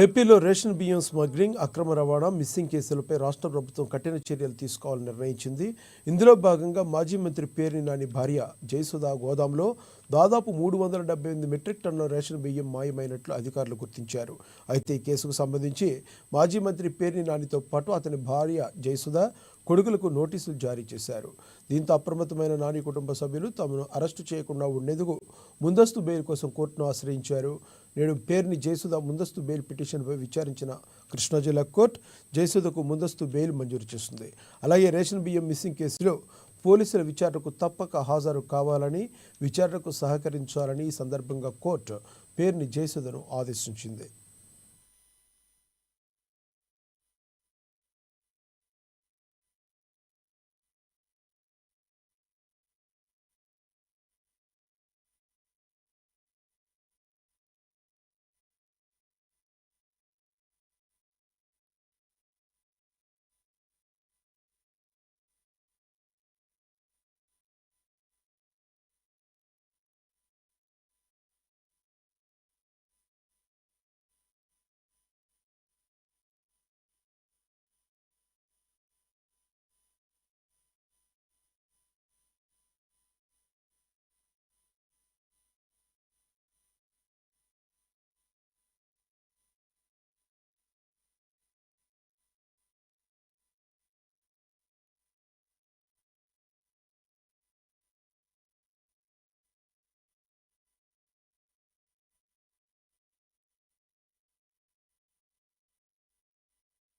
ఏపీలో రేషన్ బియ్యం స్మగ్లింగ్ అక్రమ రవాణా మిస్సింగ్ కేసులపై రాష్ట్ర ప్రభుత్వం కఠిన చర్యలు తీసుకోవాలని నిర్ణయించింది. ఇందులో భాగంగా మాజీ మంత్రి పేర్ని నాని భార్య జయసుధ గోదాంలో దాదాపు మూడు వందల డెబ్బై ఎనిమిది మెట్రిక్ టన్నుల రేషన్ బియ్యం మాయమైనట్లు అధికారులు గుర్తించారు. అయితే ఈ కేసుకు సంబంధించి మాజీ మంత్రి పేర్ని నానితో పాటు అతని భార్య జయసుధ కొడుకులకు నోటీసులు జారీ చేశారు. దీంతో అప్రమత్తమైన నాని కుటుంబ సభ్యులు తమను అరెస్టు చేయకుండా ఉండేందుకు ముందస్తు బెయిల్ కోసం కోర్టును ఆశ్రయించారు. నేడు పేరుని జయసుధ ముందస్తు బెయిల్ పిటిషన్పై విచారించిన కృష్ణా జిల్లా కోర్టు జయసుధకు ముందస్తు బెయిల్ మంజూరు చేస్తుంది. అలాగే రేషన్ బియ్యం మిస్సింగ్ కేసులో పోలీసుల విచారణకు తప్పక హాజరు కావాలని విచారణకు సహకరించాలని ఈ సందర్భంగా కోర్టు పేరుని జయసుధను ఆదేశించింది.